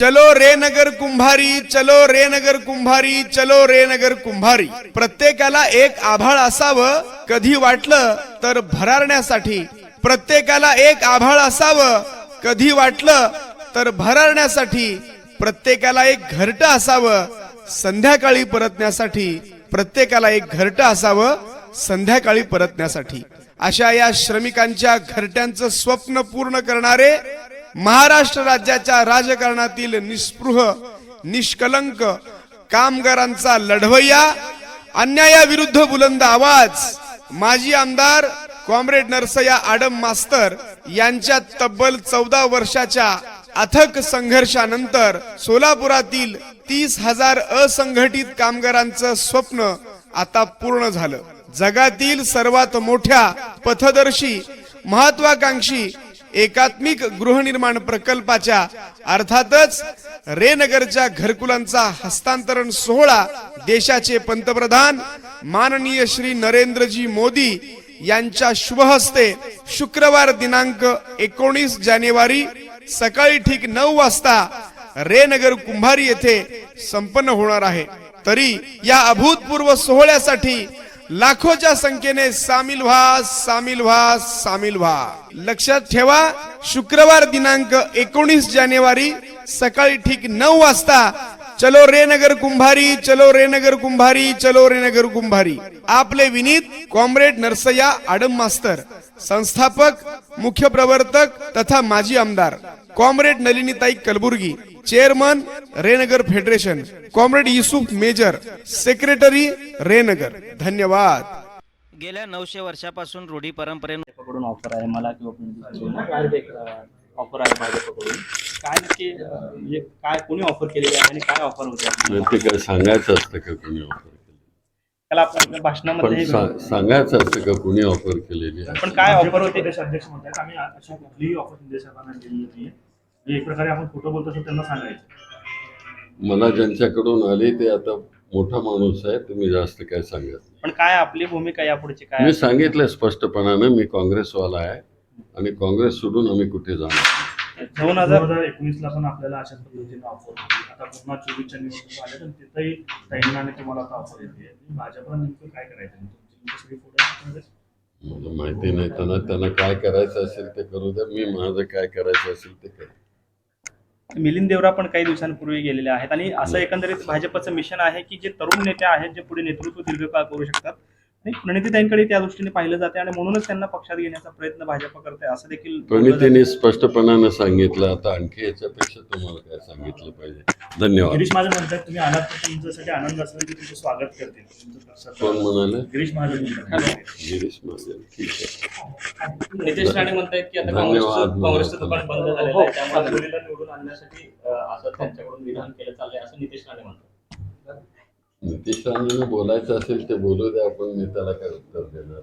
चलो रेनगर कुंभारी चलो रेनगर कुंभारी चलो रेनगर कुंभारी. प्रत्येकाला एक आभाळ असावं कधी वाटलं तर भरारण्यासाठी. प्रत्येकाला एक आभाळ असावं कधी वाटलं तर भरारण्यासाठी. प्रत्येकाला एक घरट असावं संध्याकाळी परतण्यासाठी. प्रत्येकाला एक घरट असावं संध्याकाळी परतण्यासाठी. अशा या श्रमिकांच्या घरट्यांचं स्वप्न पूर्ण करणारे महाराष्ट्र राज्याच्या राजकारणातील निस्पृह निष्कलंक कामगारांचा लढवय्या अन्यायाविरुद्ध बुलंद आवाज माजी आमदार कॉम्रेड नरसया आडम मास्तर यांच्या तब्बल चौदा वर्षाच्या अथक संघर्षानंतर सोलापुरातील तीस हजार असंघटित कामगारांचं स्वप्न आता पूर्ण झालं. जगातील सर्वात मोठ्या पथदर्शी महत्वाकांक्षी एकात्मिक गृहनिर्माण प्रकल्पाच्या अर्थातच रेनगरच्या घरकुलांचा हस्तांतरण सोहळा देशाचे पंतप्रधान माननीय श्री नरेंद्रजी मोदी यांच्या शुभहस्ते शुक्रवार दिनांक एकोणीस जानेवारी सकाळी ठीक नऊ वाजता रेनगर कुंभारी येथे संपन्न होणार आहे. तरी या अभूतपूर्व सोहळ्यासाठी लाखोच्या संख्येने सामील व्हा सामील व्हा सामील व्हा. लक्षात ठेवा शुक्रवार दिनांक एकोणीस जानेवारी सकाळी ठीक नऊ वाजता चलो रेनगर कुंभारी चलो रेनगर कुंभारी चलो रेनगर कुंभारी. आपले विनीत कॉम्रेड नरसया आडम मास्तर संस्थापक मुख्य प्रवर्तक तथा माजी आमदार. Comrade Nalinitai Kalburgi. Chairman Raynagar federation. Comrade Yusuf Major. Secretary Raynagar. धन्यवाद. गेल्या नऊशे वर्षापासून रूढी परंपरेने कडून ऑफर आहे. मला किंवा ऑफर आहे भाजपकडून काय नक्की अं, म्हणजे काय कोणी ऑफर केलेली आहे आणि काय ऑफर होते? काय सांगायचं असतं का कुणी ऑफर केली त्याला आपण आपल्या भाषणामध्ये पण सा- सांगायचं असतं का कुणी ऑफर केलेली आहे? पण काय ऑफर होते? अध्यक्ष म्हणतात. आम्ही अशी कुठलीही ऑफर नाहीये. म्हणजे एक प्रकारे आपण खोटं बोलतो असं त्यांना सांगायचं. मला ज्यांच्याकडून आली ते आता मोठा माणूस आहे तुम्ही जास्त काय सांगत. पण काय आपली भूमिका यापुढची काय मी सांगितलं स्पष्टपणानं मी काँग्रेसवाला आहे आणि काँग्रेस सोडून आम्ही कुठे जाणार? नाही. दोन हजार एकोणीस ला पण आपल्याला अशाच पद्धतीने ऑफर आता पुन्हा चोवीसच्या निवडणूक आल्या तर तिथंही ताईंना तुम्हाला आता ऑफर येते भाजपला नेमकं काय करायचं? मला माहिती नाही त्यांना त्यांना काय करायचं असेल ते करू द्या. मी माझं काय करायचं असेल ते करेन मिलिंद देवरा पण काही दिवसांपूर्वी गेलेले आहेत. आणि असं एकंदरीत भाजपचं मिशन आहे की जे तरुण नेते आहेत जे पुढे नेतृत्व दीर्घकाळ करू शकतात आणि प्रणितीताईंकडे त्या दृष्टीने पाहिलं जाते आणि म्हणूनच त्यांना पक्षात घेण्याचा प्रयत्न भाजप करते असं देखील. प्रणितीने स्पष्टपणे सांगितलं. आता आणखी याच्यापेक्षा तुम्हाला काय सांगितलं पाहिजे? धन्यवाद. गिरीश महाजन म्हणतात तुम्ही आलात तर तुमच्यासाठी आनंद असला की तुमचं स्वागत करतील. पक्षाचं- कोण म्हणाले? गिरीश महाजन म्हणतात. गिरीश महाजन. ठीक आहे. नितेश राणे म्हणतायत की आता. काँग्रेसचं दुकान बंद झालेलं आहे त्यामुळे मुलीला निवडून आणण्यासाठी असं त्यांच्याकडून विधान केलं चाललंय असं नितेश राणे म्हणतात. नितीश राणेंना बोलायचं असेल ते बोलू द्या आपण मी त्याला काय उत्तर देणार?